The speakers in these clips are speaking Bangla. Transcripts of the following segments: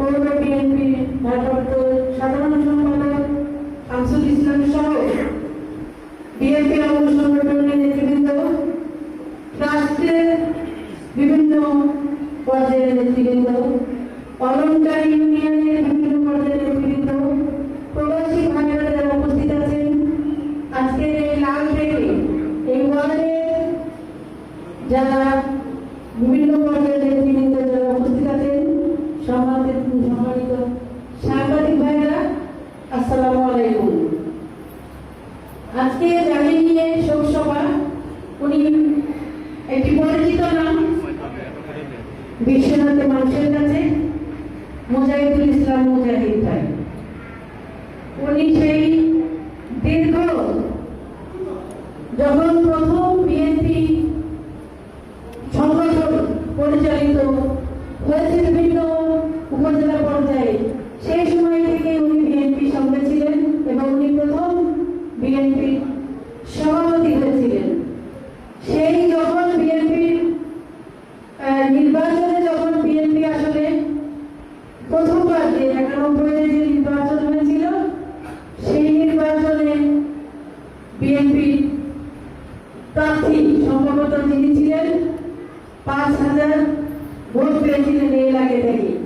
পৌর বিএনপি ভারপ্রাপ্ত সাধারণ সম্পাদক, শামসুল ইসলাম সহ বিএনপি অঙ্গ সংগঠনের নেতৃবৃন্দ, ট্রাস্টের বিভিন্ন পর্যায়ের নেতৃবৃন্দ, অলঙ্কার ইউনিয়নের বিভিন্ন পর্যায়ের নেতৃবৃন্দ, প্রবাসী ভাইয়েরা উপস্থিত আছেন। আজকের এই লাল ট্রেনে এই ওয়ার্ডে যারা মুজাহিদুল ইসলাম মুজাহিদ పెంచిన నేల కిందకి.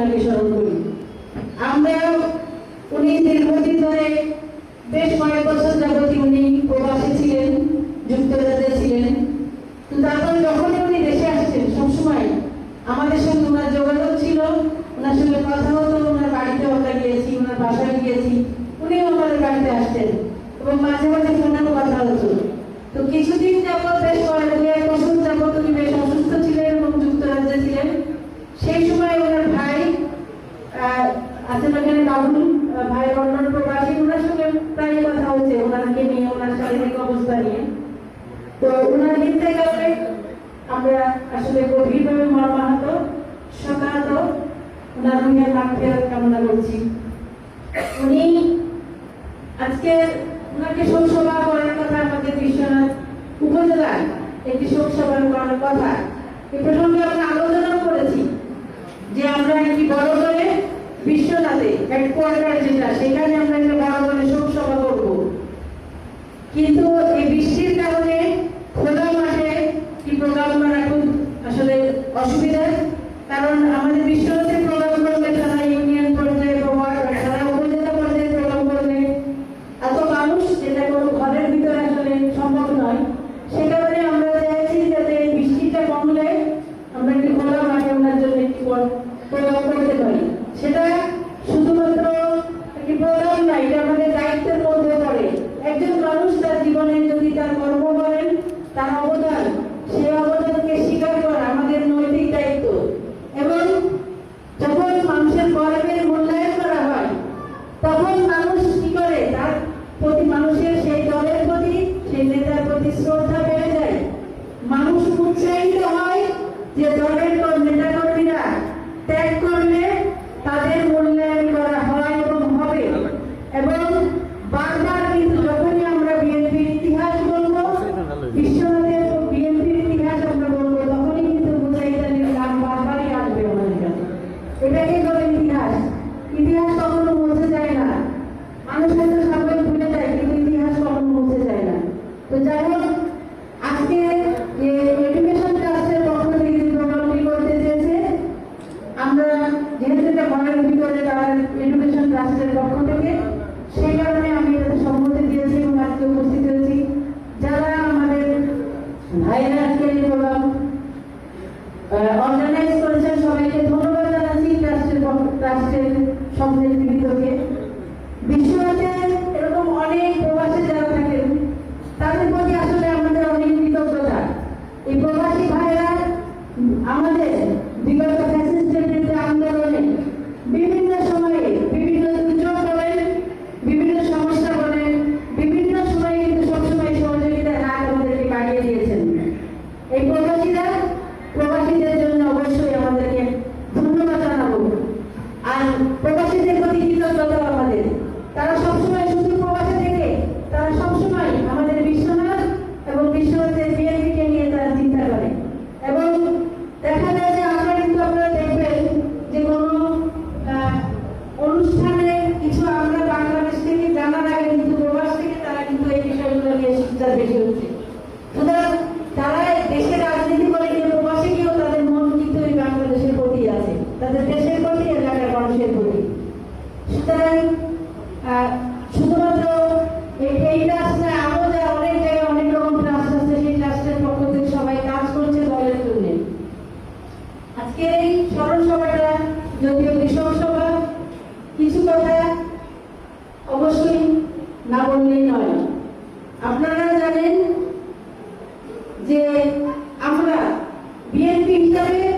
আপনাকে স্মরণ করি। আমরা উনি দীর্ঘদিন ধরে বেশ কয়েক বছর যাবতই উনি প্রবাসী ছিলেন, যুক্তরাজ্যে ছিলেন। তারপরে যখনই উনি দেশে আসছেন সবসময় আমাদের সঙ্গে ওনার যোগাযোগ ছিল, ওনার সঙ্গে কথা হতো, ওনার বাড়িতে আমরা গিয়েছি, ওনার বাসায় গিয়েছি, উনিও আমাদের বাড়িতে আসতেন এবং মাঝে মাঝে ফোনেও কথা হতো। তো কিছুদিন যাবত বেশ কয়েক বছর আমরা আসলে গভীরভাবে মর্মাহত শোকাহত ওনার রুহের মাগফিরাত কামনা করছি। উনি আজকে ওনাকে শোকসভা করার কথা আমাদের বিশ্বনাথ উপজেলায় একটি শোকসভা করার কথা। এ প্রসঙ্গে আমরা আলোচনা করেছি যে আমরা একটি বড় করে বিশ্বনাথে হেডকোয়ার্টার যেটা, সেখানে আমরা একটা বড় করে শোকসভা করব। কিন্তু change the height? You don't আমাদের কথা অবশ্যই না বললেই নয়। আপনারা জানেন যে আমরা বিএনপি হিসাবে